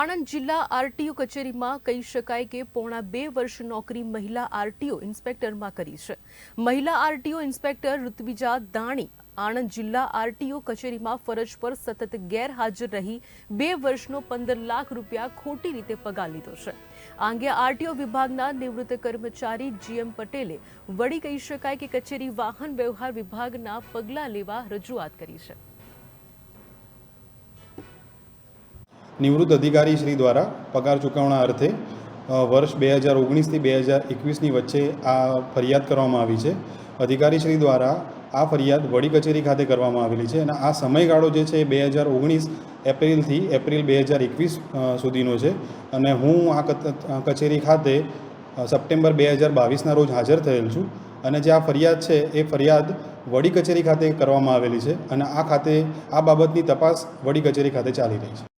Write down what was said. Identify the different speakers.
Speaker 1: આણંદ જિલ્લા આરટીઓ કચેરીમાં કહી શકાય કે પોણા બે વર્ષ નોકરી મહિલા આરટીઓ ઇન્સ્પેક્ટરમાં કરી છે. મહિલા આરટીઓ ઇન્સ્પેક્ટર ઋત્વિજા દાણી આણંદ જિલ્લા આરટીઓ કચેરીમાં ફરજ પર સતત ગેરહાજર રહી બે વર્ષનો પંદર લાખ રૂપિયા ખોટી રીતે પગાર લીધો છે. આ અંગે આરટીઓ વિભાગના નિવૃત્ત કર્મચારી જીએમ પટેલે વળી કહી શકાય કે કચેરી વાહન વ્યવહાર વિભાગના પગલાં લેવા રજૂઆત કરી છે.
Speaker 2: નિવૃત્ત અધિકારી શ્રી દ્વારા પગાર ચૂકવણા અર્થે વર્ષ બે હજાર ઓગણીસથી બે હજાર એકવીસની વચ્ચે આ ફરિયાદ કરવામાં આવી છે. અધિકારી શ્રી દ્વારા આ ફરિયાદ વડી કચેરી ખાતે કરવામાં આવેલી છે અને આ સમયગાળો જે છે બે હજાર ઓગણીસ એપ્રિલથી એપ્રિલ બે હજાર એકવીસ સુધીનો છે. અને હું આ કચેરી ખાતે સપ્ટેમ્બર બે હજાર બાવીસના રોજ હાજર થયેલ છું. અને જે આ ફરિયાદ છે એ ફરિયાદ વડી કચેરી ખાતે કરવામાં આવેલી છે અને આ ખાતે આ બાબતની તપાસ વડી કચેરી ખાતે ચાલી રહી છે.